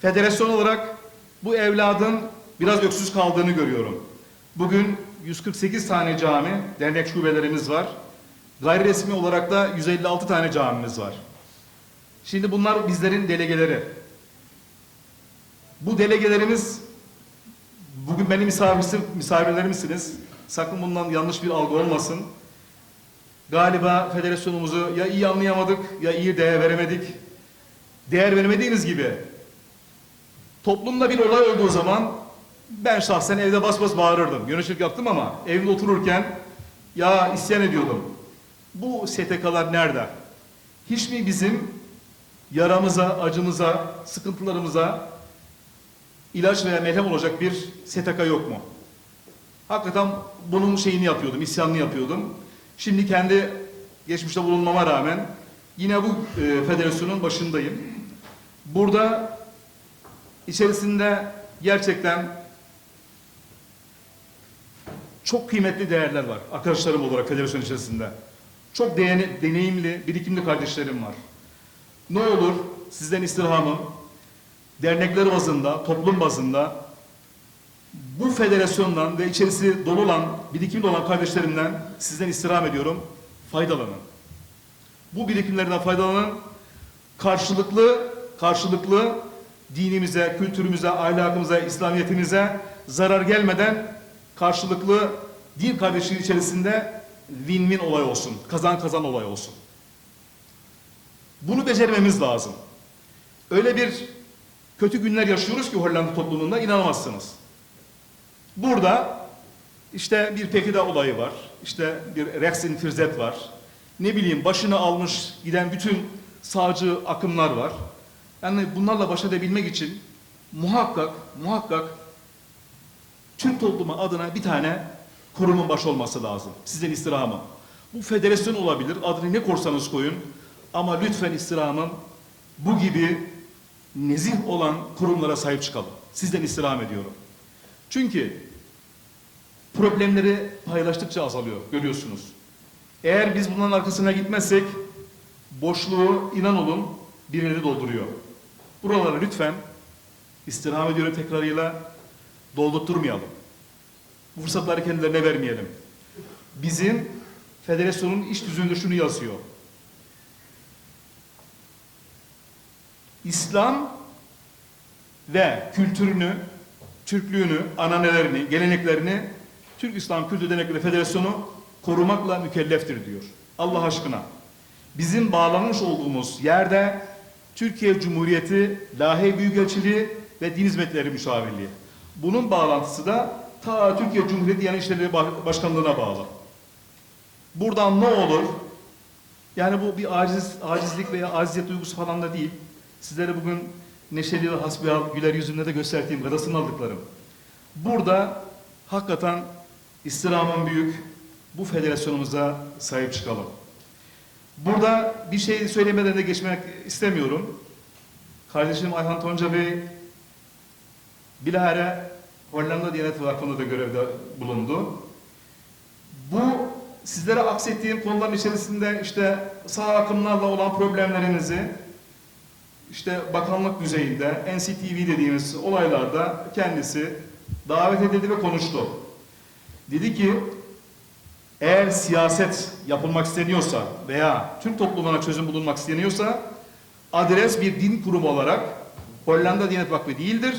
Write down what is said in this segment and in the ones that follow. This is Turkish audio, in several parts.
Federasyon olarak bu evladın biraz öksüz kaldığını görüyorum. Bugün 148 tane cami, dernek şubelerimiz var. Gayri resmi olarak da 156 tane camimiz var. Şimdi bunlar bizlerin delegeleri. Bu delegelerimiz bugün benim misafirsim, misafirlerimsiniz. Sakın bundan yanlış bir algı olmasın. Galiba federasyonumuzu ya iyi anlayamadık ya iyi değer veremedik. Değer veremediğiniz gibi toplumda bir olay olduğu zaman ben şahsen evde bas bas bağırırdım. Yöneticilik yaptım ama evde otururken ya isyan ediyordum. Bu STK'lar nerede? Hiç mi bizim yaramıza, acımıza, sıkıntılarımıza ilaç veya merhem olacak bir STK yok mu? Hakikaten bunun şeyini yapıyordum, isyanını yapıyordum. Şimdi kendi geçmişte bulunmama rağmen yine bu e, federasyonun başındayım. Burada içerisinde gerçekten çok kıymetli değerler var arkadaşlarım olarak federasyon içerisinde. Çok değene- deneyimli, birikimli kardeşlerim var. Ne olur sizden istirhamım dernekler bazında, toplum bazında bu federasyondan ve içerisi dolu olan, birikimli olan kardeşlerimden sizden istirham ediyorum. Faydalanın. Bu birikimlerden faydalanın. Karşılıklı, karşılıklı dinimize, kültürümüze, ahlakımıza, İslamiyetimize zarar gelmeden karşılıklı din kardeşliği içerisinde win-win olay olsun. Kazan kazan olay olsun. Bunu becermemiz lazım. Öyle bir kötü günler yaşıyoruz ki Hollanda toplumunda inanamazsınız. Burada işte bir Pekida olayı var. İşte bir Rexin Firzet var. Ne bileyim başını almış giden bütün sağcı akımlar var. Yani bunlarla baş edebilmek için muhakkak muhakkak Türk toplumu adına bir tane kurumun baş olması lazım. Sizden istirhamım. Bu federasyon olabilir. Adını ne korsanız koyun. Ama lütfen istirhamım bu gibi nezih olan kurumlara sahip çıkalım. Sizden istirham ediyorum. Çünkü problemleri paylaştıkça azalıyor. Görüyorsunuz. Eğer biz bunların arkasına gitmezsek boşluğu inan olun birileri dolduruyor. Buraları lütfen istirham ediyorum tekrarıyla doldurtturmayalım. Bu fırsatları kendilerine vermeyelim. Bizim federasyonun iş düzeninde şunu yazıyor. İslam ve kültürünü, Türklüğünü, ananelerini, geleneklerini Türk İslam Kültür Dernekleri Federasyonu korumakla mükelleftir diyor. Allah aşkına. Bizim bağlanmış olduğumuz yerde Türkiye Cumhuriyeti Lahe Büyükelçiliği ve Din Hizmetleri Müşavirliği. Bunun bağlantısı da ta Türkiye Cumhuriyeti Diyanet İşleri Başkanlığı'na bağlı. Buradan ne olur? Yani bu bir aciz, acizlik veya aciziyet duygusu falan da değil. Sizlere bugün neşeli ve hasbihal güler yüzümle de gösterdiğim gadasını aldıklarım. Burada hakikaten istirhamın büyük. Bu federasyonumuza sahip çıkalım. Burada bir şey söylemeden de geçmek istemiyorum. Kardeşim Ayhan Tonca Bey bilahare Hollanda Diyanet Vakfı'nda da görevde bulundu. Bu sizlere aksettiğim konuların içerisinde işte sağ akımlarla olan problemlerinizi işte bakanlık düzeyinde NCTV dediğimiz olaylarda kendisi davet edildi ve konuştu. Dedi ki eğer siyaset yapılmak isteniyorsa veya Türk toplumuna çözüm bulunmak isteniyorsa adres bir din kurumu olarak Hollanda Diyanet Vakfı değildir.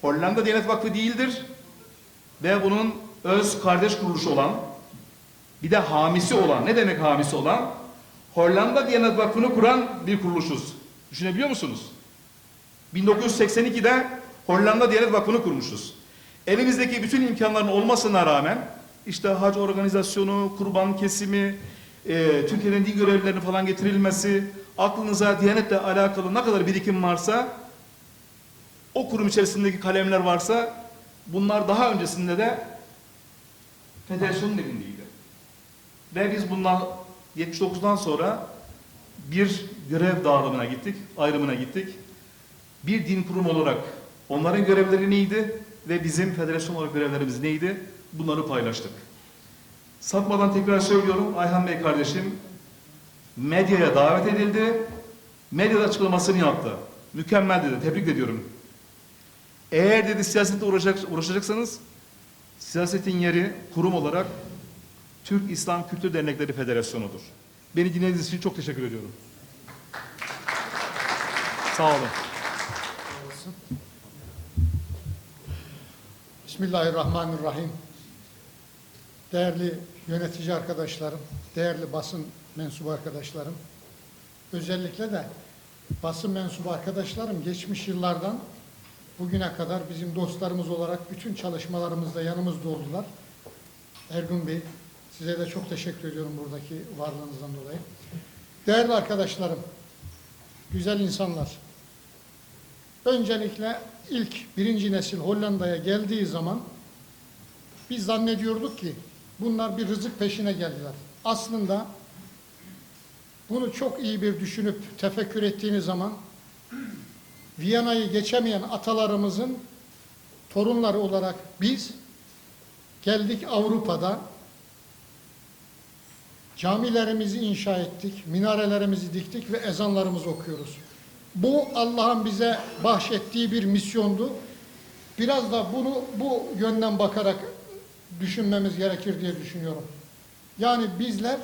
Hollanda Diyanet Vakfı değildir. Ve bunun öz kardeş kuruluşu olan bir de hamisi olan ne demek hamisi olan? Hollanda Diyanet Vakfı'nı kuran bir kuruluşuz. Düşünebiliyor musunuz? 1982'de Hollanda Diyanet Vakfı'nı kurmuşuz. Elimizdeki bütün imkanların olmasına rağmen işte hac organizasyonu, kurban kesimi, e, Türkiye'nin din görevlilerinin falan getirilmesi, aklınıza Diyanet'le alakalı ne kadar birikim varsa, o kurum içerisindeki kalemler varsa, bunlar daha öncesinde de federasyonun elindeydi. Ve biz bundan 79'dan sonra bir görev dağılımına gittik, ayrımına gittik. Bir din kurumu olarak onların görevleri neydi ve bizim federasyon olarak görevlerimiz neydi? Bunları paylaştık. Satmadan tekrar söylüyorum Ayhan Bey kardeşim medyaya davet edildi. Medyada açıklamasını yaptı. Mükemmel dedi. Tebrik ediyorum. Eğer dedi siyasetle uğraşacak, uğraşacaksanız siyasetin yeri kurum olarak Türk İslam Kültür Dernekleri Federasyonu'dur. Beni dinlediğiniz için çok teşekkür ediyorum. Sağ olun. Bismillahirrahmanirrahim. Değerli yönetici arkadaşlarım, değerli basın mensubu arkadaşlarım, özellikle de basın mensubu arkadaşlarım geçmiş yıllardan bugüne kadar bizim dostlarımız olarak bütün çalışmalarımızda yanımızda oldular. Ergun Bey, size de çok teşekkür ediyorum buradaki varlığınızdan dolayı. Değerli arkadaşlarım, güzel insanlar, Öncelikle ilk birinci nesil Hollanda'ya geldiği zaman biz zannediyorduk ki bunlar bir rızık peşine geldiler. Aslında bunu çok iyi bir düşünüp tefekkür ettiğiniz zaman Viyana'yı geçemeyen atalarımızın torunları olarak biz geldik Avrupa'da camilerimizi inşa ettik, minarelerimizi diktik ve ezanlarımızı okuyoruz. Bu Allah'ın bize bahşettiği bir misyondu. Biraz da bunu bu yönden bakarak düşünmemiz gerekir diye düşünüyorum. Yani bizler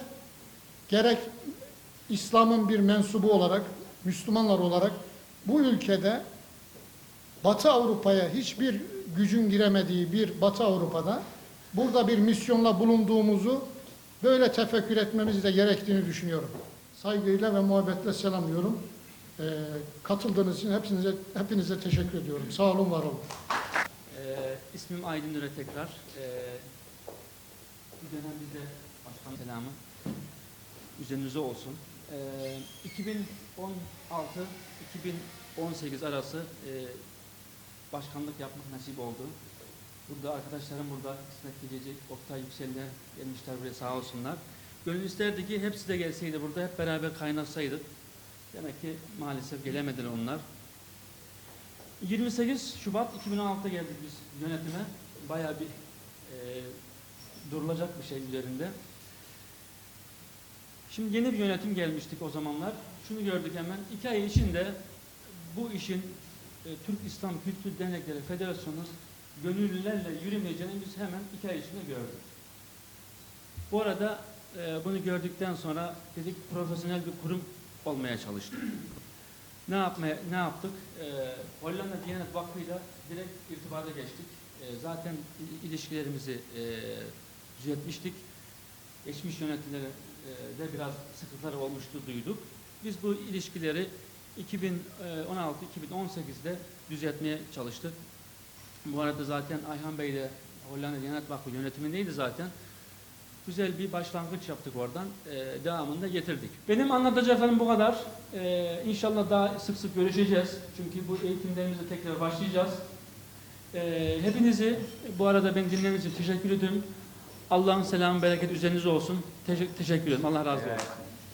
gerek İslam'ın bir mensubu olarak, Müslümanlar olarak bu ülkede Batı Avrupa'ya hiçbir gücün giremediği bir Batı Avrupa'da burada bir misyonla bulunduğumuzu böyle tefekkür etmemiz de gerektiğini düşünüyorum. Saygıyla ve muhabbetle selamlıyorum. Ee, katıldığınız için hepinize, hepinize teşekkür ediyorum. Sağ olun, var olun. Ee, ismim Aydın Nure tekrar. Ee, bir dönem bize başkan selamı üzerinize olsun. Ee, 2016-2018 arası e, başkanlık yapmak nasip oldu. Burada arkadaşlarım burada İsmet Gececi, Oktay Yüksel'le gelmişler buraya sağ olsunlar. Gönül isterdi ki hepsi de gelseydi burada hep beraber kaynaşsaydık. Demek ki maalesef gelemediler onlar. 28 Şubat 2016'da geldik biz yönetime. Bayağı bir e, durulacak bir şey üzerinde. Şimdi yeni bir yönetim gelmiştik o zamanlar. Şunu gördük hemen. iki ay içinde bu işin e, Türk İslam Kültür Dernekleri Federasyonu gönüllülerle yürümeyeceğini biz hemen iki ay içinde gördük. Bu arada e, bunu gördükten sonra dedik profesyonel bir kurum olmaya çalıştık. Ne yapmaya ne yaptık? Ee, Hollanda Diyanet Vakfı'yla direkt irtibata geçtik. Ee, zaten il- ilişkilerimizi e, düzeltmiştik. Geçmiş yönetimlere e, de biraz sıkıntılar olmuştu duyduk. Biz bu ilişkileri 2016-2018'de düzeltmeye çalıştık. Bu arada zaten Ayhan Bey de Hollanda Diyanet Vakfı yönetimindeydi zaten. Güzel bir başlangıç yaptık oradan. Ee, devamını da getirdik. Benim anlatacaklarım bu kadar. Ee, inşallah daha sık sık görüşeceğiz. Çünkü bu eğitimlerimize tekrar başlayacağız. Ee, hepinizi bu arada beni dinlediğiniz için teşekkür ediyorum. Allah'ın selamı, bereket üzerinize olsun. Teşekkür, teşekkür ederim. Allah razı olsun. Evet.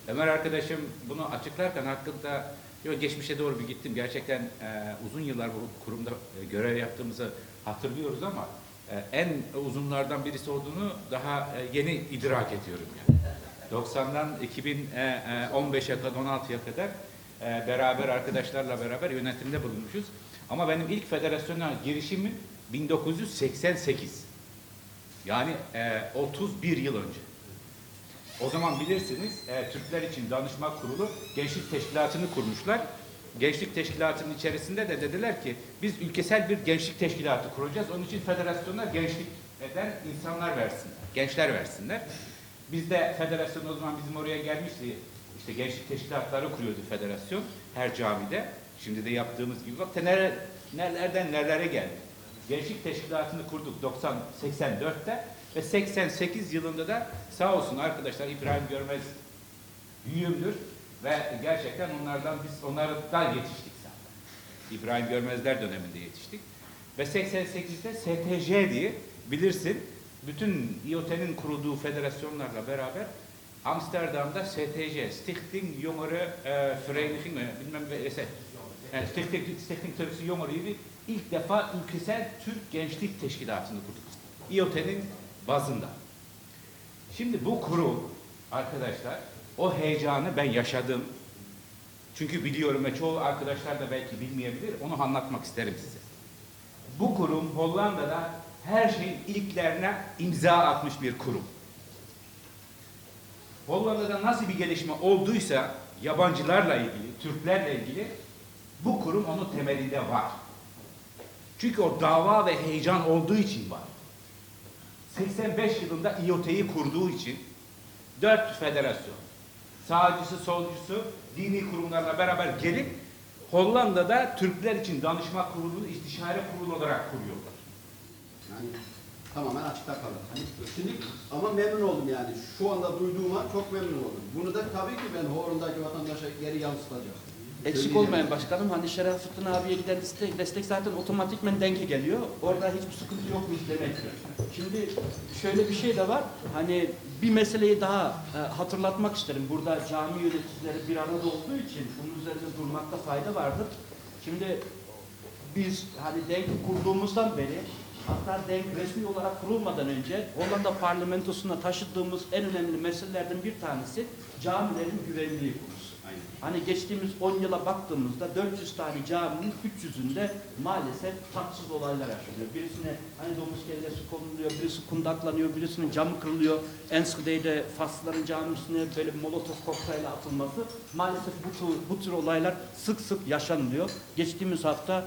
Ömer arkadaşım bunu açıklarken hakkında yo, geçmişe doğru bir gittim. Gerçekten e, uzun yıllar bu kurumda e, görev yaptığımızı hatırlıyoruz ama e, en uzunlardan birisi olduğunu daha e, yeni idrak ediyorum. Yani. 90'dan 2015'e kadar 16'ya kadar e, beraber arkadaşlarla beraber yönetimde bulunmuşuz. Ama benim ilk federasyona girişimim 1988. Yani e, 31 yıl önce. O zaman bilirsiniz e, Türkler için Danışma Kurulu Gençlik Teşkilatı'nı kurmuşlar. Gençlik Teşkilatı'nın içerisinde de dediler ki biz ülkesel bir gençlik teşkilatı kuracağız. Onun için federasyona gençlik eden insanlar versin, gençler versinler. Biz de federasyon o zaman bizim oraya gelmişti. İşte gençlik teşkilatları kuruyordu federasyon her camide. Şimdi de yaptığımız gibi bak neler, nelerden nelere geldi. Gençlik teşkilatını kurduk 90 84'te ve 88 yılında da sağ olsun arkadaşlar İbrahim Görmez büyüğümdür ve gerçekten onlardan biz onlardan yetiştik zaten. İbrahim Görmezler döneminde yetiştik. Ve 88'de STC diye bilirsin bütün IOT'nin kurulduğu federasyonlarla beraber Amsterdam'da STC, Stichting Jongeren e, Vereniging, mi? bilmem ne, yani Stichting, Stichting Turkse Jongeren gibi ilk defa ülkesel Türk Gençlik Teşkilatı'nı kurduk. IOT'nin bazında. Şimdi bu kurum arkadaşlar o heyecanı ben yaşadım. Çünkü biliyorum ve çoğu arkadaşlar da belki bilmeyebilir. Onu anlatmak isterim size. Bu kurum Hollanda'da her şeyin ilklerine imza atmış bir kurum. Hollanda'da nasıl bir gelişme olduysa yabancılarla ilgili, Türklerle ilgili bu kurum onun temelinde var. Çünkü o dava ve heyecan olduğu için var. 85 yılında İOT'yi kurduğu için dört federasyon, sağcısı, solcusu, dini kurumlarla beraber gelip Hollanda'da Türkler için danışma kurulu, istişare kurulu olarak kuruyorlar. Yani tamamen açıkta kalır. Şimdi ama memnun oldum yani. Şu anda duyduğuma çok memnun oldum. Bunu da tabii ki ben Horun'daki vatandaşa geri yansıtacağım. Eksik olmayın başkanım. Hani Şerafettin abiye giden destek, destek zaten otomatikmen denge geliyor. Orada hiçbir sıkıntı yokmuş demektir. Şimdi şöyle bir şey de var. Hani bir meseleyi daha e, hatırlatmak isterim. Burada cami yöneticileri bir arada olduğu için bunun üzerinde durmakta fayda vardır. Şimdi biz hani denk kurduğumuzdan beri hatta denk resmi olarak kurulmadan önce Hollanda parlamentosuna taşıdığımız en önemli meselelerden bir tanesi camilerin güvenliği konusu. Hani geçtiğimiz 10 yıla baktığımızda 400 tane caminin 300'ünde maalesef tatsız olaylar yaşanıyor. Birisine hani domuz kellesi konuluyor, birisi kundaklanıyor, birisinin camı kırılıyor. Enschede'de Faslıların camisine böyle molotof kokteyli atılması. Maalesef bu tür, bu tür olaylar sık sık yaşanılıyor. Geçtiğimiz hafta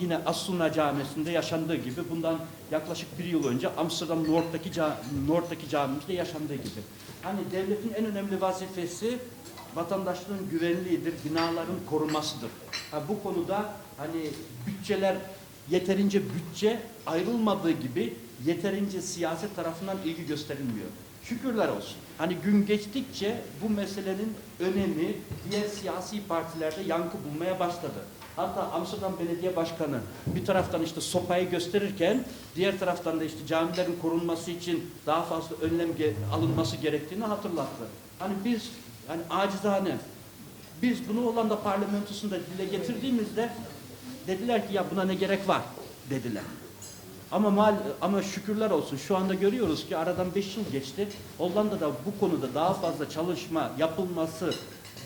yine As-Sunna Camisi'nde yaşandığı gibi bundan yaklaşık bir yıl önce Amsterdam Noord'daki, ca- Noord'daki camimizde yaşandığı gibi. Hani devletin en önemli vazifesi vatandaşlığın güvenliğidir, binaların korumasıdır. Ha, bu konuda hani bütçeler yeterince bütçe ayrılmadığı gibi yeterince siyaset tarafından ilgi gösterilmiyor. Şükürler olsun. Hani gün geçtikçe bu meselenin önemi diğer siyasi partilerde yankı bulmaya başladı. Hatta Amsterdam Belediye Başkanı bir taraftan işte sopayı gösterirken diğer taraftan da işte camilerin korunması için daha fazla önlem alınması gerektiğini hatırlattı. Hani biz hani acizane biz bunu Hollanda parlamentosunda dile getirdiğimizde dediler ki ya buna ne gerek var dediler. Ama mal ama şükürler olsun şu anda görüyoruz ki aradan 5 yıl geçti. Hollanda'da bu konuda daha fazla çalışma yapılması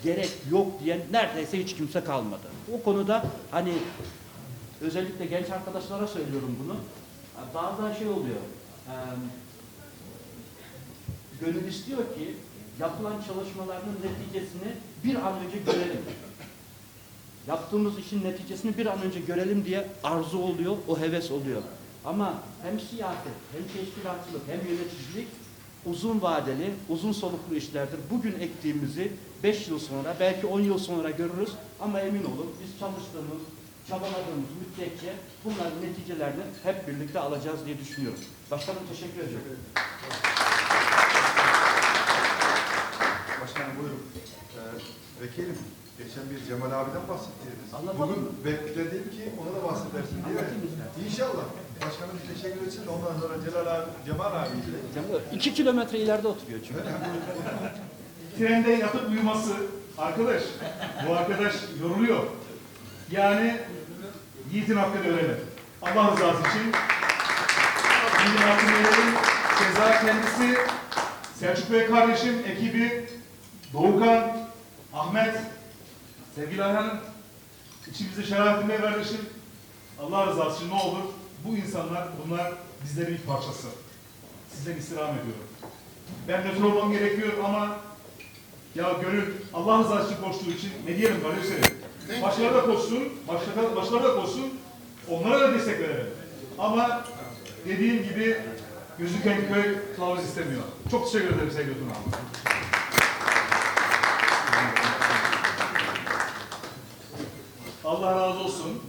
gerek yok diyen neredeyse hiç kimse kalmadı. O konuda hani özellikle genç arkadaşlara söylüyorum bunu. Bazen şey oluyor. eee, gönül istiyor ki yapılan çalışmaların neticesini bir an önce görelim. Yaptığımız işin neticesini bir an önce görelim diye arzu oluyor, o heves oluyor. Ama hem siyaset, hem teşkilatçılık, hem yöneticilik uzun vadeli, uzun soluklu işlerdir. Bugün ektiğimizi 5 yıl sonra, belki 10 yıl sonra görürüz. Ama emin olun biz çalıştığımız, çabaladığımız müddetçe bunların neticelerini hep birlikte alacağız diye düşünüyorum. Başkanım teşekkür ediyorum. Başkanım buyurun. Ee, vekilim, geçen bir Cemal abiden bahsettiniz. Bugün bekledim ki ona da bahsedersin istersen. İnşallah. Başkanım teşekkür etsin de ondan sonra Celal abi, Cemal abi. Canım, İki kilometre ileride oturuyor çünkü. Trende yatıp uyuması. Arkadaş, bu arkadaş yoruluyor. Yani yiğitin hakkını öğrenin. Allah rızası için. Şimdi mahkemelerin ceza kendisi, Selçuk Bey kardeşim, ekibi, Doğukan, Ahmet, sevgili Ayhan'ın, içimizde Şerafettin Bey kardeşim. Allah rızası için ne olur bu insanlar, bunlar bizlerin bir parçası. Sizden istirham ediyorum. Ben nötr olmam gerekiyor ama ya gönül Allah rızası için koştuğu için ne diyelim kardeşlerim? Başkaları da koşsun, başkaları, başkaları da koşsun, onlara da destek verelim. Ama dediğim gibi gözüken köy kılavuz istemiyor. Çok teşekkür ederim sevgili Tuna. Allah razı olsun.